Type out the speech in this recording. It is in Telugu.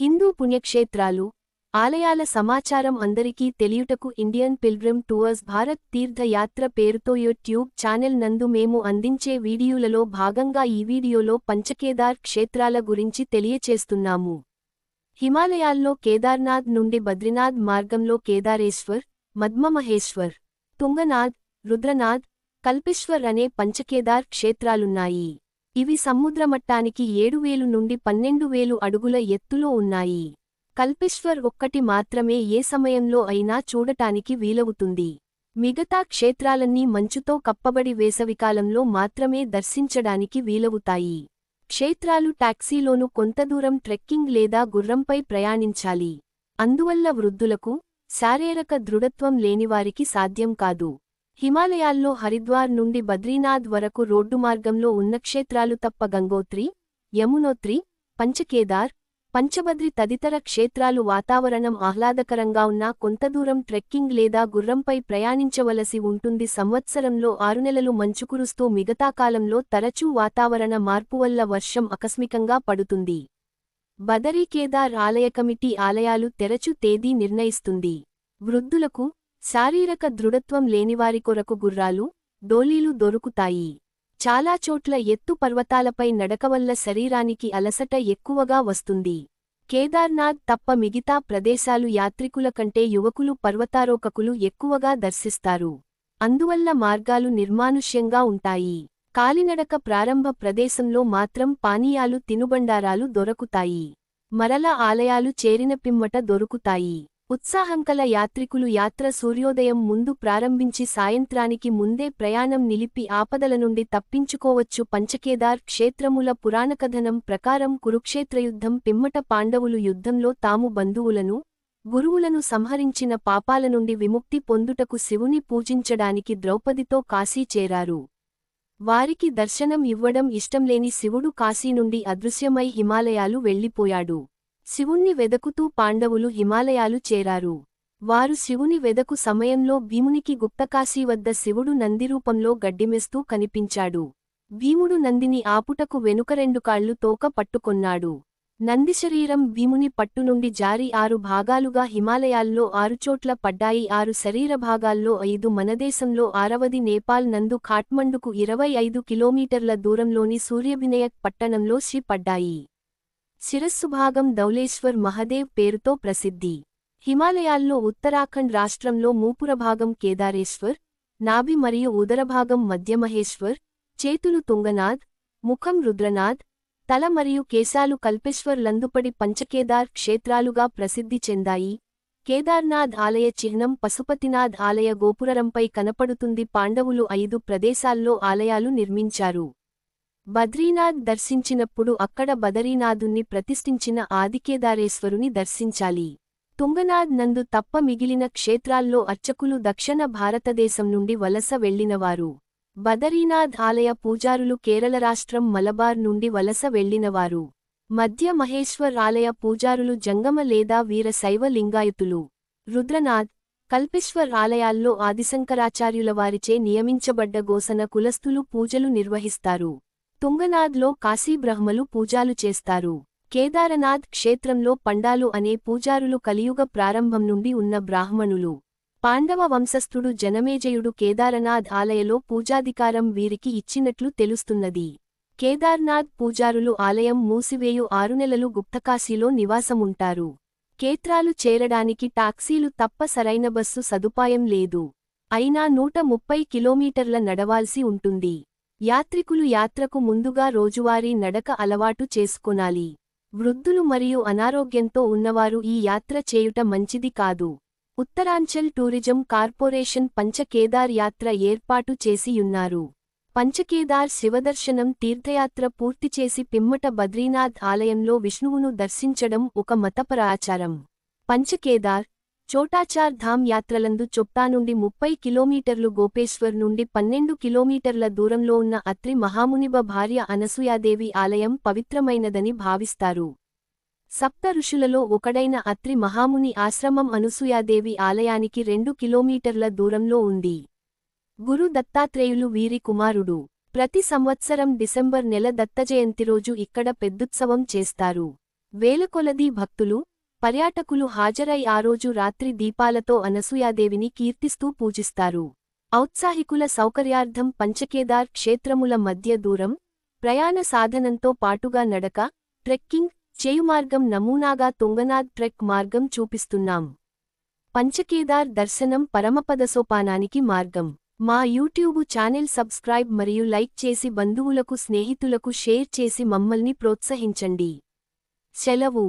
హిందూ పుణ్యక్షేత్రాలు ఆలయాల సమాచారం అందరికీ తెలియుటకు Indian pilgrim tours Bharat Tirthayatra పేరుతో యూట్యూబ్ ఛానెల్ నందు మేము అందించే వీడియోలలో భాగంగా ఈ వీడియోలో పంచకేదార్ క్షేత్రాల గురించి తెలియచేస్తున్నాము. హిమాలయాల్లో కేదార్నాథ్ నుండి బద్రీనాథ్ మార్గంలో కేదారేశ్వర్ మద్మమహేశ్వర్ తుంగనాథ్ రుద్రనాథ్ కల్పేశ్వర్ అనే పంచకేదార్ క్షేత్రాలున్నాయి. ఇవి సముద్రమట్టానికి ఏడువేలు నుండి పన్నెండు వేలు అడుగుల ఎత్తులో ఉన్నాయి. కల్పేశ్వర్ ఒక్కటి మాత్రమే ఏ సమయంలో అయినా చూడటానికి వీలవుతుంది. మిగతా క్షేత్రాలన్నీ మంచుతో కప్పబడి వేసవికాలంలో మాత్రమే దర్శించడానికి వీలవుతాయి. క్షేత్రాలు టాక్సీలోనూ కొంత దూరం ట్రెక్కింగ్ లేదా గుర్రంపై ప్రయాణించాలి. అందువల్ల వృద్ధులకు శారీరక దృఢత్వం లేనివారికి సాధ్యం కాదు. హిమాలయాల్లో హరిద్వార్ నుండి బద్రీనాథ్ వరకు రోడ్డు మార్గంలో ఉన్న క్షేత్రాలు తప్ప గంగోత్రి యమునోత్రి పంచకేదార్ పంచబద్రి తదితర క్షేత్రాలు వాతావరణం ఆహ్లాదకరంగా ఉన్నా కొంత దూరం ట్రెక్కింగ్ లేదా గుర్రంపై ప్రయాణించవలసి ఉంటుంది. సంవత్సరంలో ఆరు నెలలు మంచు కురుస్తూ మిగతా కాలంలో తరచూ వాతావరణ మార్పు వల్ల వర్షం ఆకస్మికంగా పడుతుంది. బదరీ కేదార్ ఆలయ కమిటీ ఆలయాలు తెరచు తేదీ నిర్ణయిస్తుంది. వృద్ధులకు శారీరక దృఢత్వం లేనివారి కొరకు గుర్రాలు డోలీలు దొరుకుతాయి. చాలా చోట్ల ఎత్తు పర్వతాలపై నడకవల్ల శరీరానికి అలసట ఎక్కువగా వస్తుంది. కేదార్నాథ్ తప్ప మిగతా ప్రదేశాలు యాత్రికుల కంటే యువకులు పర్వతారోకకులు ఎక్కువగా దర్శిస్తారు. అందువల్ల మార్గాలు నిర్మానుష్యంగా ఉంటాయి. కాలినడక ప్రారంభ ప్రదేశంలో మాత్రం పానీయాలు తినుబండారాలు దొరకుతాయి. మరల ఆలయాలు చేరిన పిమ్మట దొరుకుతాయి. ఉత్సాహంకల యాత్రికులు యాత్ర సూర్యోదయం ముందు ప్రారంభించి సాయంత్రానికి ముందే ప్రయాణం నిలిపి ఆపదల నుండి తప్పించుకోవచ్చు. పంచకేదార్ క్షేత్రముల పురాణకథనం ప్రకారం కురుక్షేత్రయుద్ధం పిమ్మట పాండవులు యుద్ధంలో తాము బంధువులను గురువులను సంహరించిన పాపాల నుండి విముక్తి పొందుటకు శివుని పూజించడానికి ద్రౌపదితో కాశీ చేరారు. వారికి దర్శనం ఇవ్వడం ఇష్టంలేని శివుడు కాశీ నుండి అదృశ్యమై హిమాలయాలు వెళ్ళిపోయాడు. శివుణ్ణి వెదకుతూ పాండవులు హిమాలయాలు చేరారు. వారు శివుని వెదకు సమయంలో భీమునికి గుప్తకాశీ వద్ద శివుడు నందిరూపంలో గడ్డిమెస్తూ కనిపించాడు. భీముడు నందిని ఆపుటకు వెనుక రెండు కాళ్ళు తోక పట్టుకొన్నాడు. నంది శరీరం భీముని పట్టు నుండి జారి ఆరు భాగాలుగా హిమాలయాల్లో ఆరుచోట్ల పడ్డాయి. ఆరు శరీర భాగాల్లో ఐదు మనదేశంలో ఆరవది నేపాల్ నందు ఖాట్మండుకు ఇరవై ఐదు కిలోమీటర్ల దూరంలోని సూర్యభినయక్ పట్టణంలో శి పడ్డాయి. శిరస్సు భాగం దౌలేశ్వర్ మహదేవ్ పేరుతో ప్రసిద్ధి. హిమాలయాల్లో ఉత్తరాఖండ్ రాష్ట్రంలో మూపురభాగం కేదారేశ్వర్ నాభి మరియు ఉదరభాగం మధ్యమహేశ్వర్ చేతులు తుంగనాథ్ ముఖం రుద్రనాథ్ తల మరియు కేశాలు కల్పేశ్వర్ లందుపడి పంచకేదార్ క్షేత్రాలుగా ప్రసిద్ధి చెందాయి. కేదార్నాథ్ ఆలయ చిహ్నం పశుపతినాథ్ ఆలయ గోపురరంపై కనపడుతుంది. పాండవులు ఐదు ప్రదేశాల్లో ఆలయాలు నిర్మించారు. బద్రీనాథ్ దర్శించినప్పుడు అక్కడ బదరీనాథుణ్ణి ప్రతిష్ఠించిన ఆదికేదారేశ్వరుని దర్శించాలి. తుంగనాథ్ నందు తప్ప మిగిలిన క్షేత్రాల్లో అర్చకులు దక్షిణ భారతదేశం నుండి వలస వెళ్ళినవారు బదరీనాథ్ ఆలయ పూజారులు కేరళ రాష్ట్రం మలబార్ నుండి వలస వెళ్ళినవారు మధ్య మహేశ్వర్ ఆలయ పూజారులు జంగమ లేదా వీర శైవ లింగాయతులు. రుద్రనాథ్ కల్పేశ్వర్ ఆలయాల్లో ఆదిశంకరాచార్యుల వారిచే నియమించబడ్డ గోసన కులస్థులు పూజలు నిర్వహిస్తారు. తుంగనాథ్లో కాశీబ్రహ్మలు పూజాలు చేస్తారు. కేదారనాథ్ క్షేత్రంలో పండాలు అనే పూజారులు కలియుగ ప్రారంభం నుండి ఉన్న బ్రాహ్మణులు. పాండవ వంశస్థుడు జనమేజయుడు కేదారనాథ్ ఆలయలో పూజాధికారం వీరికి ఇచ్చినట్లు తెలుస్తున్నది. కేదార్నాథ్ పూజారులు ఆలయం మూసివేయు ఆరు నెలలు గుప్తకాశీలో నివాసముంటారు. కేత్రాలు చేరడానికి టాక్సీలు తప్ప సరైన బస్సు సదుపాయం లేదు. అయినా నూట ముప్పై కిలోమీటర్ల నడవాల్సి ఉంటుంది. యాత్రికులు యాత్రకు ముందుగా రోజువారీ నడక అలవాటు చేసుకొనాలి. వృద్ధులు మరియు అనారోగ్యంతో ఉన్నవారు ఈ యాత్ర చేయుట మంచిది కాదు. ఉత్తరాంచల్ టూరిజం కార్పొరేషన్ పంచకేదార్ యాత్ర ఏర్పాటు చేసియున్నారు. పంచకేదార్ శివదర్శనం తీర్థయాత్ర పూర్తి చేసి పిమ్మట బద్రీనాథ్ ఆలయంలో విష్ణువును దర్శించడం ఒక మతపర ఆచారం పంచకేదార్ చోటాచార్ ధామ్ యాత్రలందు చొప్తా నుండి ముప్పై కిలోమీటర్లు గోపేశ్వర్ నుండి పన్నెండు కిలోమీటర్ల దూరంలో ఉన్న అత్రి మహామునిబ భార్య అనసూయాదేవి ఆలయం పవిత్రమైనదని భావిస్తారు. సప్త ఋషులలో ఒకడైన అత్రి మహాముని ఆశ్రమం అనసూయాదేవి ఆలయానికి రెండు కిలోమీటర్ల దూరంలో ఉంది. గురు దత్తాత్రేయులు వీరి కుమారుడు. ప్రతి సంవత్సరం డిసెంబర్ నెల దత్తజయంతి రోజు ఇక్కడ పెద్దుత్సవం చేస్తారు. వేలకొలది భక్తులు పర్యాటకులు హాజరై ఆ రోజు రాత్రి దీపాలతో అనసూయాదేవిని కీర్తిస్తూ పూజిస్తారు. ఔత్సాహికుల సౌకర్యార్థం పంచకేదార్ క్షేత్రముల మధ్య దూరం ప్రయాణ సాధనంతో పాటుగా నడక ట్రెక్కింగ్ చేయుమార్గం నమూనాగా తుంగనాథ్ ట్రెక్ మార్గం చూపిస్తున్నాం. పంచకేదార్ దర్శనం పరమపదసోపానానికి మార్గం. మా యూట్యూబ్ ఛానల్ సబ్స్క్రైబ్ మరియు లైక్ చేసి బంధువులకు స్నేహితులకు షేర్ చేసి మమ్మల్ని ప్రోత్సహించండి. సెలవు.